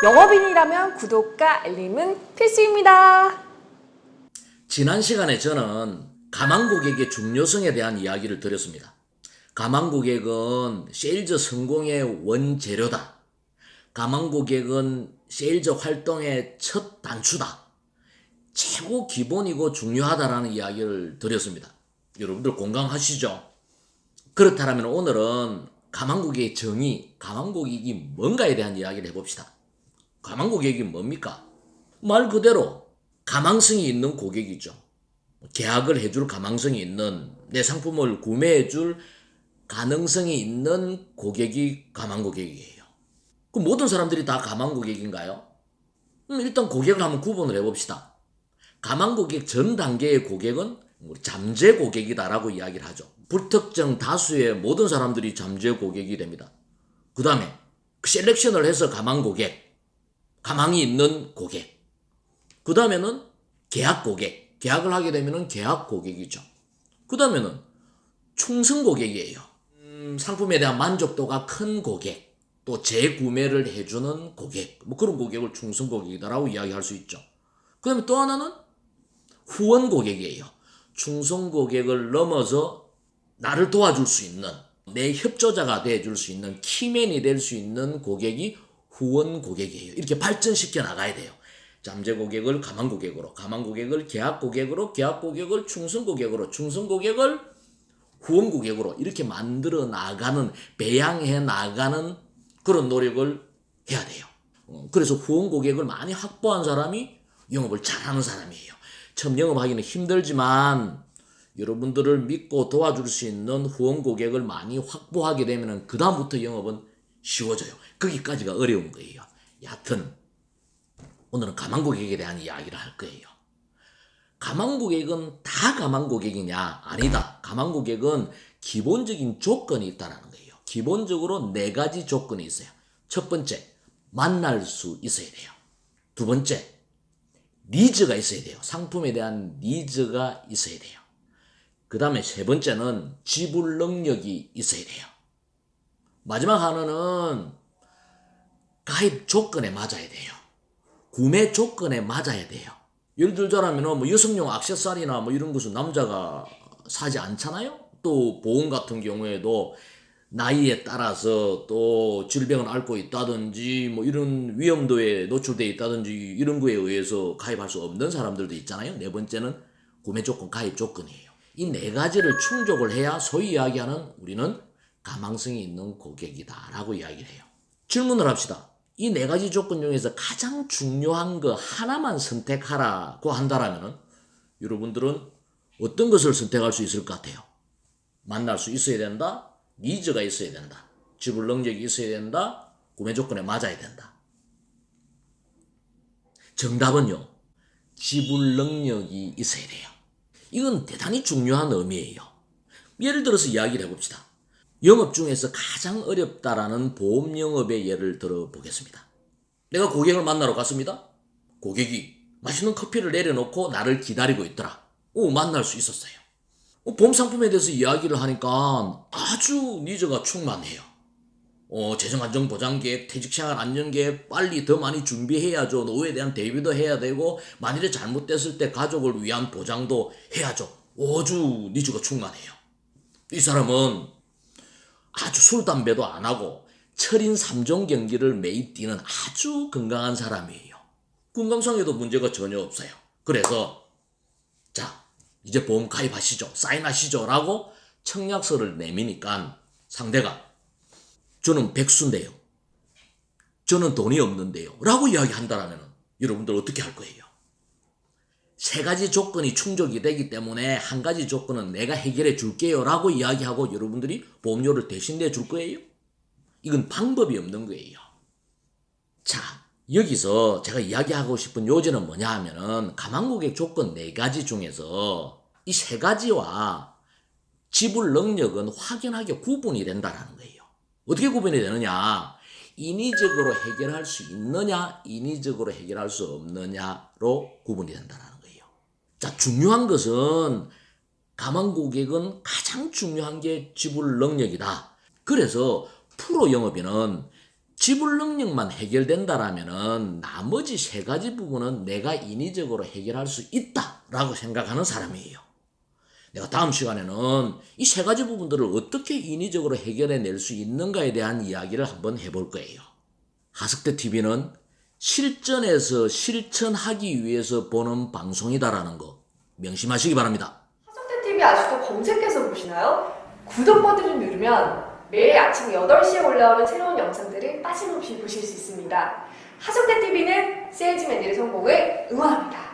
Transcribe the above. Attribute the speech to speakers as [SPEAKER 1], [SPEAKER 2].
[SPEAKER 1] 영업인이라면 구독과 알림은 필수입니다.
[SPEAKER 2] 지난 시간에 저는 가망 고객의 중요성에 대한 이야기를 드렸습니다. 가망 고객은 세일즈 성공의 원재료다. 가망 고객은 세일즈 활동의 첫 단추다. 최고 기본이고 중요하다라는 이야기를 드렸습니다. 여러분들 공감하시죠? 그렇다면 오늘은 가망 고객의 정의, 가망 고객이 뭔가에 대한 이야기를 해봅시다. 가망 고객이 뭡니까? 말 그대로 가망성이 있는 고객이죠. 계약을 해줄 가망성이 있는 내 상품을 구매해줄 가능성이 있는 고객이 가망 고객이에요. 그 모든 사람들이 다 가망 고객인가요? 음, 일단 고객을 한번 구분을 해봅시다. 가망 고객 전 단계의 고객은 우리 잠재 고객이다라고 이야기를 하죠. 불특정 다수의 모든 사람들이 잠재 고객이 됩니다. 그 다음에 셀렉션을 해서 가망 고객, 가망이 있는 고객. 그 다음에는 계약 고객. 계약을 하게 되면은 계약 고객이죠. 그 다음에는 충성 고객이에요. 음, 상품에 대한 만족도가 큰 고객. 또 재구매를 해주는 고객. 뭐 그런 고객을 충성 고객이다라고 이야기할 수 있죠. 그 다음에 또 하나는 후원 고객이에요. 충성 고객을 넘어서 나를 도와줄 수 있는 내 협조자가 돼줄 수 있는 키맨이 될 수 있는 고객이 후원 고객이에요. 이렇게 발전시켜 나가야 돼요. 잠재 고객을 가망 고객으로, 가망 고객을 계약 고객으로, 계약 고객을 충성 고객으로, 충성 고객을 후원 고객으로 이렇게 만들어 나가는, 배양해 나가는 그런 노력을 해야 돼요. 어, 그래서 후원 고객을 많이 확보한 사람이 영업을 잘하는 사람이에요. 처음 영업하기는 힘들지만 여러분들을 믿고 도와줄 수 있는 후원 고객을 많이 확보하게 되면 그 다음부터 영업은 쉬워져요. 거기까지가 어려운 거예요. 여하튼 오늘은 가망 고객에 대한 이야기를 할 거예요. 가망 고객은 다 가망 고객이냐? 아니다. 가망 고객은 기본적인 조건이 있다라는 거예요. 기본적으로 네 가지 조건이 있어요. 첫 번째, 만날 수 있어야 돼요. 두 번째, 니즈가 있어야 돼요. 상품에 대한 니즈가 있어야 돼요. 그 다음에 세 번째는 지불 능력이 있어야 돼요. 마지막 하나는 가입 조건에 맞아야 돼요. 구매 조건에 맞아야 돼요. 예를 들자면 뭐 여성용 액세서리나 뭐 이런 것은 남자가 사지 않잖아요. 또 보험 같은 경우에도 나이에 따라서 또 질병을 앓고 있다든지 뭐 이런 위험도에 노출돼 있다든지 이런 거에 의해서 가입할 수 없는 사람들도 있잖아요. 네 번째는 구매 조건, 가입 조건이에요. 이 네 가지를 충족을 해야 소위 이야기하는 우리는 가망성이 있는 고객이다라고 이야기를 해요. 질문을 합시다. 이 네 가지 조건 중에서 가장 중요한 거 하나만 선택하라고 한다라면 여러분들은 어떤 것을 선택할 수 있을 것 같아요? 만날 수 있어야 된다. 니즈가 있어야 된다. 지불 능력이 있어야 된다. 구매 조건에 맞아야 된다. 정답은요. 지불 능력이 있어야 돼요. 이건 대단히 중요한 의미예요. 예를 들어서 이야기를 해봅시다. 영업 중에서 가장 어렵다라는 보험 영업의 예를 들어보겠습니다. 내가 고객을 만나러 갔습니다. 고객이 맛있는 커피를 내려놓고 나를 기다리고 있더라. 오, 만날 수 있었어요. 어, 보험 상품에 대해서 이야기를 하니까 아주 니즈가 충만해요. 어, 재정안정보장계획, 퇴직생활 안정계획 빨리 더 많이 준비해야죠. 노후에 대한 대비도 해야 되고 만일에 잘못됐을 때 가족을 위한 보장도 해야죠. 아주 니즈가 충만해요. 이 사람은 아주 술, 담배도 안 하고 철인 3종 경기를 매일 뛰는 아주 건강한 사람이에요. 건강상에도 문제가 전혀 없어요. 그래서 자 이제 보험 가입하시죠. 사인하시죠. 라고 청약서를 내미니까 상대가 저는 백수인데요. 저는 돈이 없는데요. 라고 이야기한다라면 여러분들 어떻게 할 거예요? 세 가지 조건이 충족이 되기 때문에 한 가지 조건은 내가 해결해 줄게요. 라고 이야기하고 여러분들이 보험료를 대신 내줄 거예요? 이건 방법이 없는 거예요. 자, 여기서 제가 이야기하고 싶은 요지는 뭐냐 하면은 가망고객 조건 네 가지 중에서 이 세 가지와 지불 능력은 확연하게 구분이 된다라는 거예요. 어떻게 구분이 되느냐? 인위적으로 해결할 수 있느냐, 인위적으로 해결할 수 없느냐로 구분이 된다는 거예요. 자, 중요한 것은 가망 고객은 가장 중요한 게 지불 능력이다. 그래서 프로 영업인은 지불 능력만 해결된다라면은 나머지 세 가지 부분은 내가 인위적으로 해결할 수 있다라고 생각하는 사람이에요. 내가 다음 시간에는 이 세 가지 부분들을 어떻게 인위적으로 해결해 낼 수 있는가에 대한 이야기를 한번 해볼 거예요. 하석대 TV는 실전에서 실천하기 위해서 보는 방송이다라는 거 명심하시기 바랍니다.
[SPEAKER 1] 하석대 TV 아직도 검색해서 보시나요? 구독 버튼을 누르면 매일 아침 8시에 올라오는 새로운 영상들을 빠짐없이 보실 수 있습니다. 하석대 TV는 세일즈맨들의 성공을 응원합니다.